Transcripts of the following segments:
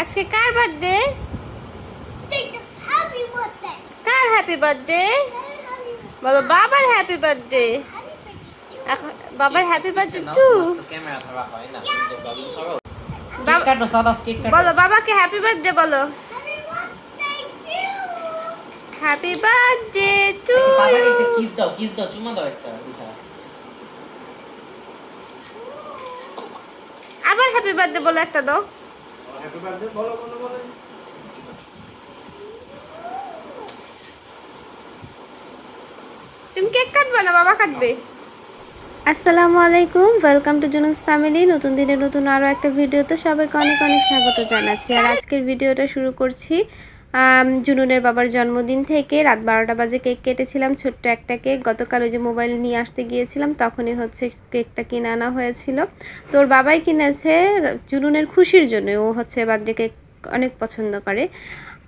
আজকে কার বার্থডে. কার হ্যাপি বার্থডে বলো বাবার হ্যাপি বার্থডে. এখন বাবার হ্যাপি বার্থডে টু হয় বলো বাবাকে হ্যাপি বার্থডে বলো. হ্যাপি বার্থডে টু বাবাকে ইউ কিস দাও কিস দাও চুমা দাও একটা আবার হ্যাপি বার্থডে বলো একটা দাও। বলো বলো বলো তুমি কেক কাটবে না? বাবা কাটবে। আসসালামু আলাইকুম। ওয়েলকাম টু জুনুস ফ্যামিলি নতুন দিনে নতুন আরও একটা ভিডিওতে সবাইকে অনেক অনেক স্বাগত জানাচ্ছি। আর আজকের ভিডিওটা শুরু করছি জুনুনের বাবার জন্মদিন থেকে রাত বারোটা বাজে কেক কেটেছিলাম, ছোট্ট একটা কেক। গতকাল ওই যে মোবাইল নিয়ে আসতে গিয়েছিলাম, তখনই হচ্ছে কেকটা কিনে আনা হয়েছিল। তোর বাবাই কিনেছে জুনুনের খুশির জন্য, ও হচ্ছে বার্থডে কেক অনেক পছন্দ করে।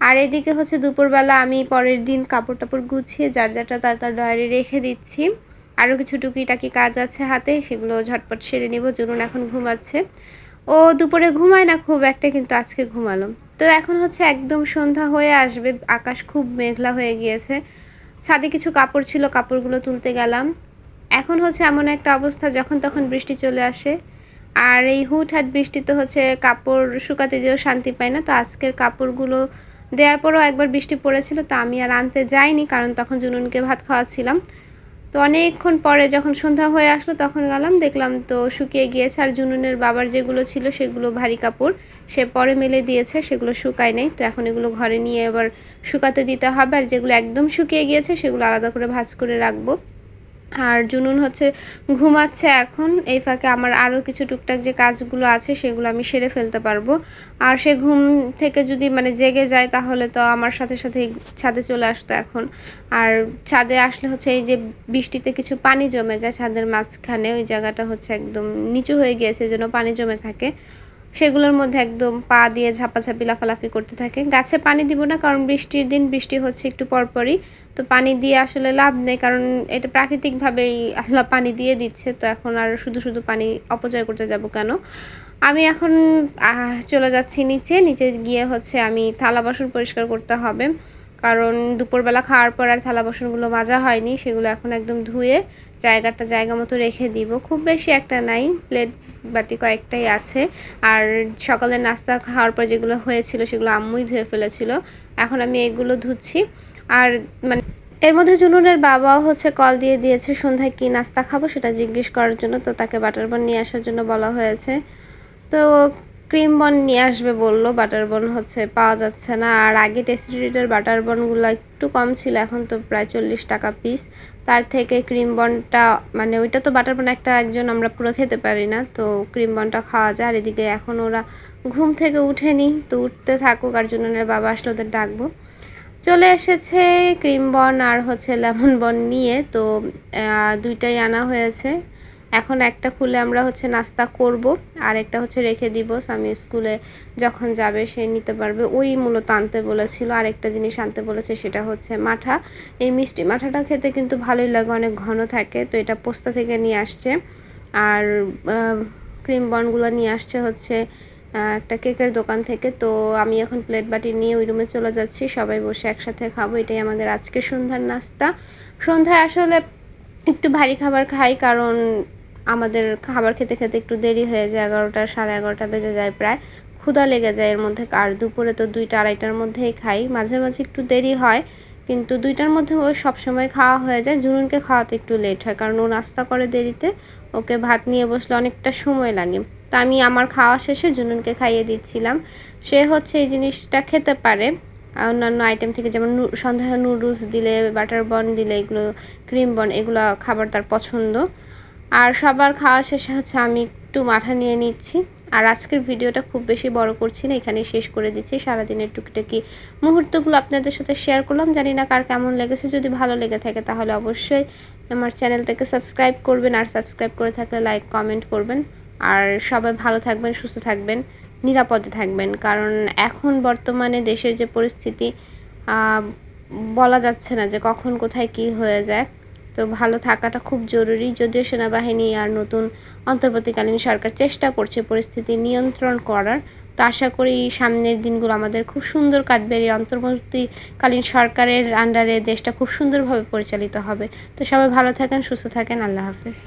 আর এদিকে হচ্ছে দুপুরবেলা আমি পরের দিন কাপড় টাপড় গুছিয়ে যার যারটা তার তার ডায়েরি রেখে দিচ্ছি। আরও কিছু টুকিটাকি কাজ আছে হাতে, সেগুলো ঝটপট সেরে নেব, জুনুন এখন ঘুমাচ্ছে। ও দুপুরে ঘুমায় না খুব, একটা কিন্তু আজকে ঘুমালো। তো এখন হচ্ছে একদম সন্ধ্যা হয়ে আসবে, আকাশ খুব মেঘলা হয়ে গিয়েছে। ছাদে কিছু কাপড় ছিল, কাপড়গুলো তুলতে গেলাম। এখন হচ্ছে এমন একটা অবস্থা, যখন তখন বৃষ্টি চলে আসে। আর এই হুটহাট বৃষ্টিতে হচ্ছে কাপড় শুকাতে দিয়েও শান্তি পায় না। তো আজকের কাপড়গুলো দেওয়ার পরও একবার বৃষ্টি পড়েছিল, তা আমি আর আনতে যাইনি, কারণ তখন জুনুনকে ভাত খাওয়াচ্ছিলাম। তো অনেকক্ষণ পরে যখন সন্ধ্যা হয়ে আসলো, তখন গেলাম, দেখলাম তো শুকিয়ে গিয়েছে আর জুনুনের বাবার যেগুলো ছিল সেগুলো ভারী কাপড়। সে পরে মেলে দিয়েছে, সেগুলো শুকায় নেই। তো এখন এগুলো ঘরে নিয়ে এবার শুকাতে দিতে হবে। আর যেগুলো একদম শুকিয়ে গিয়েছে, সেগুলো আলাদা করে ভাজ করে রাখব। আর জুনুন হচ্ছে ঘুমাচ্ছে এখন। এই ফাঁকে আমার আরও কিছু টুকটাক যে কাজগুলো আছে, সেগুলো আমি সেরে ফেলতে পারব। আর সে ঘুম থেকে যদি মানে জেগে যায়, তাহলে তো আমার সাথে সাথে ছাদে চলে আসতো এখন। আর ছাদে আসলে হচ্ছে এই যে বৃষ্টিতে কিছু পানি জমে যায় ছাদের মাঝখানে, ওই জায়গাটা হচ্ছে একদম নিচু হয়ে গিয়েছে, যেন পানি জমে থাকে। সেগুলোর মধ্যে একদম পা দিয়ে ঝাপাঝাপি, লাফালাফি করতে থাকে। গাছে পানি দিব না, কারণ বৃষ্টির দিন বৃষ্টি হচ্ছে একটু পরপরই। তো পানি দিয়ে আসলে লাভ নেই, কারণ এটা প্রাকৃতিকভাবেই আল্লাহ পানি দিয়ে দিচ্ছে। তো এখন আর শুধু শুধু পানি অপচয় করতে যাব কেন? আমি এখন চলে যাচ্ছি নিচে। নিচে গিয়ে হচ্ছে আমি থালা বাসন পরিষ্কার করতে হবে। কারণ দুপুরবেলা খাওয়ার পর আর থালা বাসনগুলো মাজা হয়নি, সেগুলো এখন একদম ধুয়ে জায়গাটা জায়গা মতো রেখে দিব। খুব বেশি একটা নাই, প্লেট বাটি কয়েকটাই আছে। আর সকালের নাস্তা খাওয়ার পর যেগুলো হয়েছিল সেগুলো আম্মুই ধুয়ে ফেলেছিল। এখন আমি এগুলো ধুচ্ছি। আর মানে এর মধ্যে জুনুনের বাবাও হচ্ছে কল দিয়ে দিয়েছে, সন্ধ্যায় কি নাস্তা খাব সেটা জিজ্ঞেস করার জন্য। তো তাকে বাটার বন নিয়ে আসার জন্য বলা হয়েছে। তো ক্রিম বন নিয়ে আসবে বলল বাটার বন হচ্ছে, পাওয়া যাচ্ছে না। আর আগে টেস্টিডিটের বাটার বনগুলো একটু কম ছিল, এখন তো প্রায় চল্লিশ টাকা পিস তার থেকে ক্রিম বনটা মানে ওইটা তো বাটার বন একটা একজন, আমরা পুরো খেতে পারি না। তো ক্রিম বনটা খাওয়া যায়, আর এদিকে এখন ওরা ঘুম থেকে উঠেনি, তো উঠতে থাকুক আর জুনুনের বাবা আসলে ওদের ডাকবো। চলে এসেছে ক্রিম বন আর হচ্ছে লেমন বন নিয়ে, তো দুইটাই আনা হয়েছে। এখন একটা খুলে আমরা হচ্ছে নাস্তা করব, আর একটা হচ্ছে রেখে দিব। স্বামী স্কুলে যখন যাবে, সে নিতে পারবে। ওই মূলত আনতে বলেছিল আর একটা জিনিস আনতে বলেছে, সেটা হচ্ছে মাঠা। এই মিষ্টি মাঠাটা খেতে কিন্তু ভালোই লাগে, অনেক ঘন থাকে, তো এটা পোস্তা থেকে নিয়ে আসছে। আর ক্রিম বনগুলো নিয়ে আসছে হচ্ছে একটা কেকের দোকান থেকে। তো আমি এখন প্লেট বাটি নিয়ে ওই রুমে চলে যাচ্ছি। সবাই বসে একসাথে খাব, এটাই আমাদের আজকে সন্ধ্যার নাস্তা। সন্ধ্যায় আসলে একটু ভারী খাবার খাই, কারণ আমাদের খাবার খেতে খেতে একটু দেরি হয়ে যায়, এগারোটা সাড়ে এগারোটা বেজে যায় প্রায়। ক্ষুধা লেগে যায় এর মধ্যে, আর দুপুরে তো দুইটা আড়াইটার মধ্যেই খাই। মাঝে মাঝে একটু দেরি হয়, কিন্তু দুইটার মধ্যে ওই সবসময় খাওয়া হয়ে যায়। জুনুনকে খাওয়াতে একটু লেট হয়, কারণ ও নাস্তা করে দেরিতে, ওকে ভাত নিয়ে বসলে অনেকটা সময় লাগে। তা আমি আমার খাওয়া শেষে জুনুনকে খাইয়ে দিচ্ছিলাম। সে হচ্ছে এই জিনিসটা খেতে পারে। অন্যান্য আইটেম থেকে যেমন সন্ধ্যায় নুডলস দিলে বাটার বন দিলে, এগুলো ক্রিম বন এগুলো খাবার তার পছন্দ। আর সবার খাওয়া শেষে হচ্ছে আমি একটু মাথা নিয়ে নিচ্ছি। আর আজকের ভিডিওটা খুব বেশি বড় করছি না, এখানেই শেষ করে দিচ্ছি। সারাদিনের টুকিটাকি মুহূর্তগুলো আপনাদের সাথে শেয়ার করলাম। জানি না কার কেমন লেগেছে, যদি ভালো লেগে থাকে তাহলে অবশ্যই আমার চ্যানেলটাকে সাবস্ক্রাইব করবেন আর সাবস্ক্রাইব করে থাকলে লাইক কমেন্ট করবেন। আর সবাই ভালো থাকবেন, সুস্থ থাকবেন, নিরাপদে থাকবেন। কারণ এখন বর্তমানে দেশের যে পরিস্থিতি বলা যাচ্ছে না যে কখন কোথায় কি হয়ে যায়। তো ভালো থাকাটা খুব জরুরি। যদিও সেনাবাহিনী আর নতুন অন্তর্বর্তীকালীন সরকার চেষ্টা করছে পরিস্থিতি নিয়ন্ত্রণ করার, তো আশা করি সামনের দিনগুলো আমাদের খুব সুন্দর কাটবে। এই অন্তর্বর্তীকালীন সরকারের আন্ডারে দেশটা খুব সুন্দরভাবে পরিচালিত হবে। তো সবাই ভালো থাকেন, সুস্থ থাকেন। আল্লাহ হাফেজ।